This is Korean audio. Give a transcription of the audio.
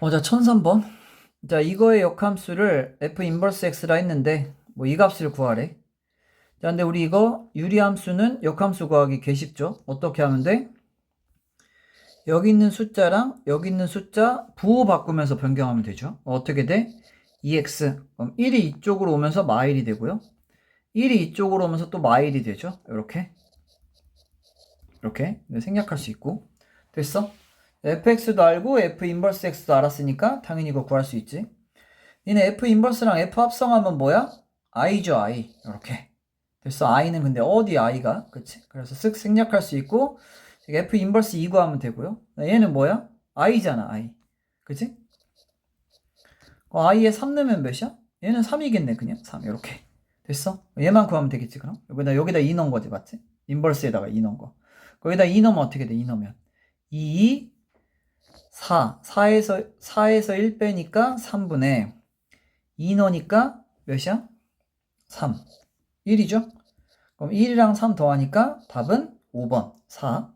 어, 자, 1003번. 자, 이거의 역함수를 f 인버스 x라 했는데, 뭐 이 값을 구하래. 자, 근데 우리 이거 유리함수는 역함수 구하기 개 쉽죠? 어떻게 하면 돼? 여기 있는 숫자랑 여기 있는 숫자 부호 바꾸면서 변경하면 되죠. 어떻게 돼? 2x. 그럼 1이 이쪽으로 오면서 마일이 되고요. 1이 이쪽으로 오면서 또 마일이 되죠. 이렇게. 이렇게 네, 생략할 수 있고. 됐어? Fx도 알고 f 인버스 x도 알았으니까 당연히 이거 구할 수 있지. 얘네 f 인버스랑 f 합성하면 뭐야? i죠, i. 이렇게. 됐어. i는 근데 어디 i가? 그치? 그래서 쓱 생략할 수 있고, f 인버스 2 구하면 되고요. 얘는 뭐야? i잖아, i. 그치? 어, i에 3 넣으면 몇이야? 얘는 3이겠네, 그냥. 3, 이렇게. 됐어? 얘만 구하면 되겠지, 그럼? 여기다, 여기다 2 넣은 거지, 맞지? 인버스에다가 2 넣은 거. 거기다 2 넣으면 어떻게 돼, 2 넣으면? 2, 4. 4에서, 4에서 1 빼니까 3분의 2 넣으니까 몇이야? 3. 1이죠? 그럼 1이랑 3 더하니까 답은 5번. 4.